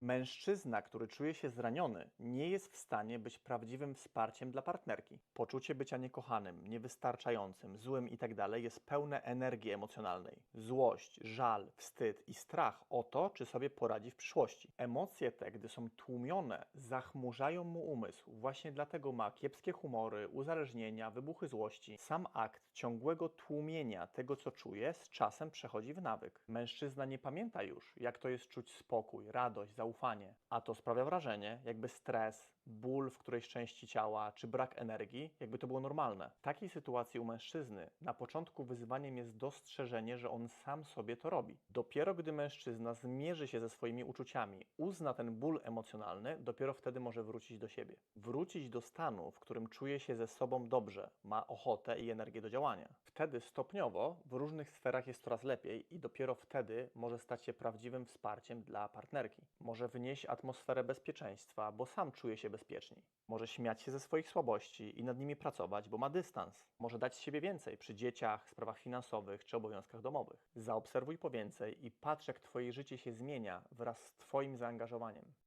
Mężczyzna, który czuje się zraniony, nie jest w stanie być prawdziwym wsparciem dla partnerki. Poczucie bycia niekochanym, niewystarczającym, złym itd. jest pełne energii emocjonalnej. Złość, żal, wstyd i strach o to, czy sobie poradzi w przyszłości. Emocje te, gdy są tłumione, zachmurzają mu umysł. Właśnie dlatego ma kiepskie humory, uzależnienia, wybuchy złości. Sam akt ciągłego tłumienia tego, co czuje, z czasem przechodzi w nawyk. Mężczyzna nie pamięta już, jak to jest czuć spokój, radość, zaufanie, a to sprawia wrażenie, jakby stres, ból w którejś części ciała czy brak energii, jakby to było normalne. W takiej sytuacji u mężczyzny na początku wyzwaniem jest dostrzeżenie, że on sam sobie to robi. Dopiero gdy mężczyzna zmierzy się ze swoimi uczuciami, uzna ten ból emocjonalny, dopiero wtedy może wrócić do siebie. Wrócić do stanu, w którym czuje się ze sobą dobrze, ma ochotę i energię do działania. Wtedy stopniowo w różnych sferach jest coraz lepiej i dopiero wtedy może stać się prawdziwym wsparciem dla partnerki. Może wnieść atmosferę bezpieczeństwa, bo sam czuje się bezpieczniej. Może śmiać się ze swoich słabości i nad nimi pracować, bo ma dystans. Może dać z siebie więcej przy dzieciach, sprawach finansowych czy obowiązkach domowych. Zaobserwuj po więcej i patrz, jak Twoje życie się zmienia wraz z Twoim zaangażowaniem.